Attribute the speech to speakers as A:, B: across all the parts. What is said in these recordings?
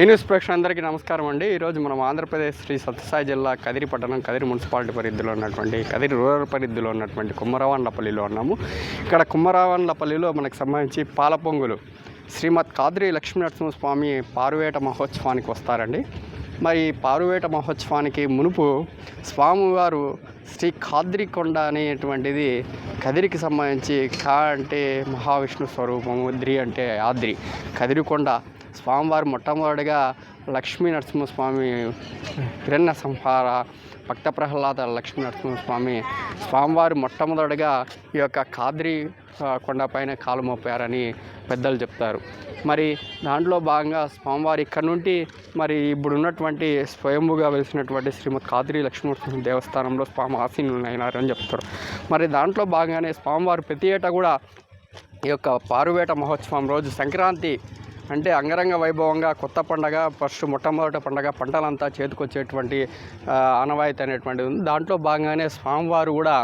A: ఈ న్యూస్ ప్రేక్షకులందరికీ నమస్కారం అండి. ఈరోజు మనం ఆంధ్రప్రదేశ్ శ్రీ సత్యసాయి జిల్లా కదిరి పట్టణం కదిరి మున్సిపాలిటీ పరిధిలో ఉన్నటువంటి కదిరి రూరల్ పరిధిలో ఉన్నటువంటి కుమ్మరవాండ్లపల్లిలో ఉన్నాము. ఇక్కడ కుమ్మరావన్లపల్లిలో మనకు సంబంధించి పాల పొంగులు శ్రీమద్ కాద్రి లక్ష్మీనరసింహస్వామి పారువేట మహోత్సవానికి వస్తారండి. మరి ఈ పారువేట మహోత్సవానికి మునుపు స్వామివారు శ్రీ కాద్రికొండ అనేటువంటిది కదిరికి సంబంధించి కా అంటే మహావిష్ణు స్వరూపము ద్రి అంటే ఆద్రి. కదిరికొండ స్వామివారు మొట్టమొదటిగా లక్ష్మీ నరసింహస్వామి హిరణ్య సంహార భక్త ప్రహ్లాద లక్ష్మీ నరసింహస్వామి స్వామివారు మొట్టమొదటిగా ఈ యొక్క కాద్రి కొండపైన కాలు మోపారని పెద్దలు చెప్తారు. మరి దాంట్లో భాగంగా స్వామివారి ఇక్కడ నుండి మరి ఇప్పుడు ఉన్నటువంటి స్వయంభుగా వెలిసినటువంటి శ్రీమద్ కాద్రి లక్ష్మీనరసింహ దేవస్థానంలో స్వామి ఆసీనులు అయినారని చెప్తారు. మరి దాంట్లో భాగంగానే స్వామివారు ప్రతి ఏటా కూడా ఈ యొక్క పారువేట మహోత్సవం రోజు సంక్రాంతి అంటే అంగరంగ వైభవంగా కొత్త పండగ ఫస్ట్ మొట్టమొదటి పండగ పంటలంతా చేతికొచ్చేటువంటి ఆ, ఆనవాయితీ అనేటువంటిది ఉంది. దాంట్లో భాగంగానే స్వామివారు కూడా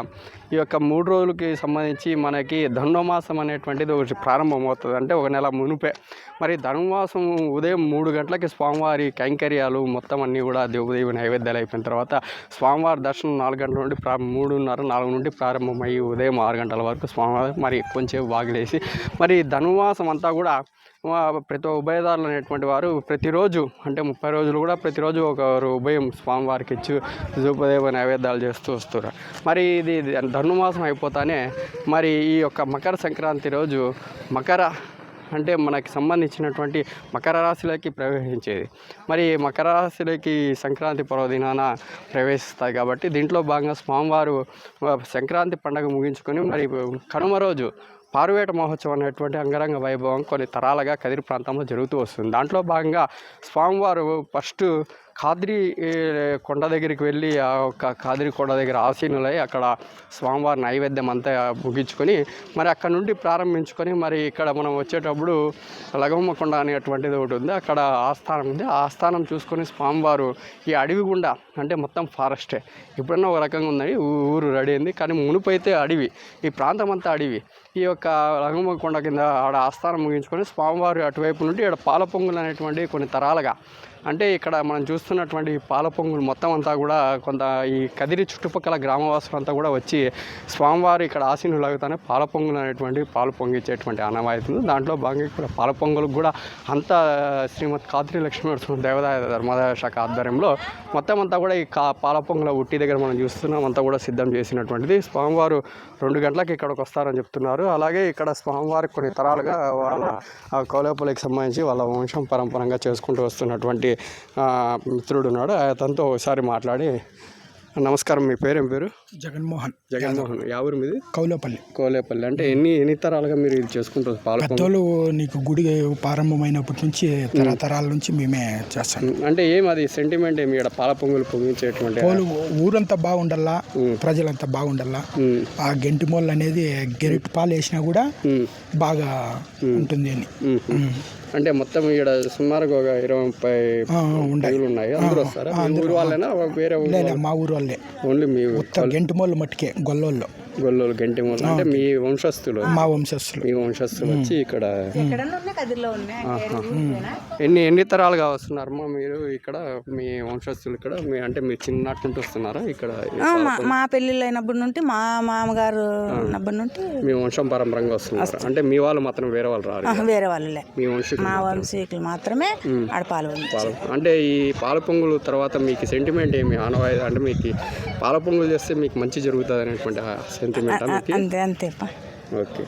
A: ఈ యొక్క మూడు రోజులకి సంబంధించి మనకి ధనుమాసం అనేటువంటిది ఒకటి ప్రారంభమవుతుంది. అంటే ఒక నెల మునుపే. మరి ధనుమాసం ఉదయం మూడు గంటలకి స్వామివారి కైంకర్యాలు మొత్తం అన్నీ కూడా దేవుదేవి నైవేద్యాలు అయిపోయిన తర్వాత స్వామివారి దర్శనం నాలుగు గంటల నుండి ప్రా మూడున్నర నాలుగు నుండి ప్రారంభమయ్యి ఉదయం ఆరు గంటల వరకు స్వామివారి మరి కొంచెం బాగిలేసి మరి ధనుమాసం అంతా కూడా ప్రతి ఉభయదారులు అనేటువంటి వారు ప్రతిరోజు అంటే ముప్పై రోజులు కూడా ప్రతిరోజు ఒకరు ఉభయం స్వామివారికి ఇచ్చి జూపదేవ నైవేద్యాలు చేస్తూ వస్తారు. మరి ఇది ధనుమాసం అయిపోతానే మరి ఈ యొక్క మకర సంక్రాంతి రోజు మకర అంటే మనకి సంబంధించినటువంటి మకర రాశిలోకి ప్రవేశించేది. మరి మకర రాశిలోకి సంక్రాంతి పర్వదినాన ప్రవేశిస్తాయి కాబట్టి దీంట్లో భాగంగా స్వామివారు సంక్రాంతి పండుగ ముగించుకొని మరి కనుమ రోజు పారువేట మహోత్సవం అనేటువంటి అంగరంగ వైభవం కొన్ని తరాలుగా కదిరి ప్రాంతంలో జరుగుతూ వస్తుంది. దాంట్లో భాగంగా స్వామివారు ఫస్ట్ కాద్రి కొండ దగ్గరికి వెళ్ళి ఆ యొక్క కాద్రి కొండ దగ్గర ఆసీనులై అక్కడ స్వామివారి నైవేద్యం అంతా ముగించుకొని మరి అక్కడ నుండి ప్రారంభించుకొని మరి ఇక్కడ మనం వచ్చేటప్పుడు లగమ్మ కొండ అనేటువంటిది ఒకటి ఉంది. అక్కడ ఆస్థానం ఉంది. ఆ ఆస్థానం చూసుకొని స్వామివారు ఈ అడవి గుండా అంటే మొత్తం ఫారెస్టే. ఇప్పుడన్నా ఒక రకంగా ఉందని ఊరు రెడీ అయింది. కానీ మునుపు అయితే అడవి ఈ ప్రాంతం అంతా అడవి. ఈ యొక్క లగమ్మ కొండ కింద ఆడ ఆస్థానం ముగించుకొని స్వామివారు అటువైపు నుండి ఇక్కడ పాల పొంగులు అనేటువంటి కొన్ని తరాలుగా అంటే ఇక్కడ మనం చూస్తున్నటువంటి పాల పొంగులు మొత్తం అంతా కూడా కొంత ఈ కదిరి చుట్టుపక్కల గ్రామవాసులు అంతా కూడా వచ్చి స్వామివారు ఇక్కడ ఆసీనులు అవుతానే పాల పొంగులు అనేటువంటి పాలు పొంగిచ్చేటువంటి అనవాయితుంది దాంట్లో భాగంగా ఇక్కడ పాల పొంగులకు కూడా అంత శ్రీమద్ కాత్రి లక్ష్మీ దేవాదాయ ధర్మాదాయ శాఖ ఆధ్వర్యంలో మొత్తం అంతా కూడా ఈ కా పాల పొంగుల ఉట్టి దగ్గర మనం చూస్తున్నాం. అంతా కూడా సిద్ధం చేసినటువంటిది. స్వామివారు రెండు గంటలకు ఇక్కడికి వస్తారని చెప్తున్నారు. అలాగే ఇక్కడ స్వామివారికి కొన్ని తరాలుగా వాళ్ళ ఆ సంబంధించి వాళ్ళ వంశం పరంపరంగా చేసుకుంటూ వస్తున్నటువంటి మిత్రుడు ఉన్నాడు. అతనితో ఒకసారి మాట్లాడి నమస్కారం మీ పేరేం పేరు?
B: జగన్మోహన్.
A: జగన్మోహన్. యా ఊరు మీది?
B: కౌలపల్లి.
A: కోలేపల్లి. అంటే ఎన్ని ఎన్ని తరాలుగా మీరు ఇది చేసుకుంటారు పాల
B: నీకు గుడి ప్రారంభమైనప్పటి నుంచి తరతరాల నుంచి మేమే చేస్తాం.
A: అంటే ఏం అది సెంటిమెంట్ ఏమి? ఇక్కడ పాల పొంగులు పొంగించేటువంటి
B: ఊరంతా బాగుండాలా ప్రజలంతా బాగుండాలా
A: ఉమ్,
B: ఆ గెంటి మొల్ల అనేది గెరిట్ పాలు వేసినా కూడా బాగా ఉంటుంది అని.
A: అంటే మొత్తం ఇక్కడ సుమారుగా ఒక ఇరవై ముప్పై పైలు ఉన్నాయి. అందరూ వస్తారా? ఊరు వాళ్ళైనా వేరే
B: మా ఊరు వాళ్ళే.
A: ఓన్లీ మీ
B: ఉత్త గెంటి మొల్ల మట్టుకే గొల్లోళ్ళు.
A: గొల్లోలు గంటి మూల అంటే మీ వంశస్థులు.
B: మా వంశస్థులు.
A: మీ వంశస్థులు వచ్చి ఇక్కడ ఎన్ని ఎన్ని తరాలుగా వస్తున్నారమ్మా మీరు ఇక్కడ? మీ వంశస్థులు ఇక్కడ? మీ అంటే మీరు చిన్నటి నుండి వస్తున్నారా ఇక్కడ?
C: మా- మా పెళ్ళిళ్ళు అయినప్పటి నుండి మా మామగారు ఉన్నప్పటి నుండి
A: మీ వంశం పరంపరంగా వస్తున్నారు అంటే మీ వాళ్ళు మాత్రం వేరే వాళ్ళు రారు
C: వేరే వాళ్ళలే.
A: మీ వంశీకులు
C: మా వంశీకులు మాత్రమే ఆడ పాల
A: అంటే ఈ పాల పొంగులు తర్వాత మీకు సెంటిమెంట్ ఏమి ఆనవాయి అంటే మీకు పాల పొంగులు చేస్తే మీకు మంచి జరుగుతుంది అనేటువంటి సెంటిమెంట్
C: అంతే అంతేపా
A: ఓకే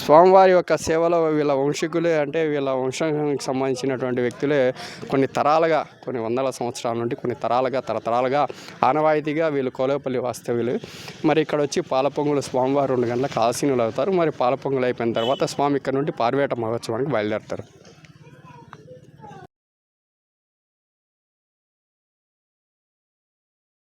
A: స్వామివారి యొక్క సేవలో వీళ్ళ వంశీకులే అంటే వీళ్ళ వంశానికి సంబంధించినటువంటి వ్యక్తులే కొన్ని తరాలుగా కొన్ని వందల సంవత్సరాల నుండి కొన్ని తరాలుగా తరతరాలుగా ఆనవాయితీగా వీళ్ళు కోలేపల్లి వాస్తవ్యులు. మరి ఇక్కడ వచ్చి పాల పొంగులు స్వామివారు రెండు గంటలకు ఆసీనులు అవుతారు మరి పాల పొంగులు అయిపోయిన తర్వాత స్వామి ఇక్కడ నుండి పార్వేట మహోత్సవానికి బయలుదేరుతారు.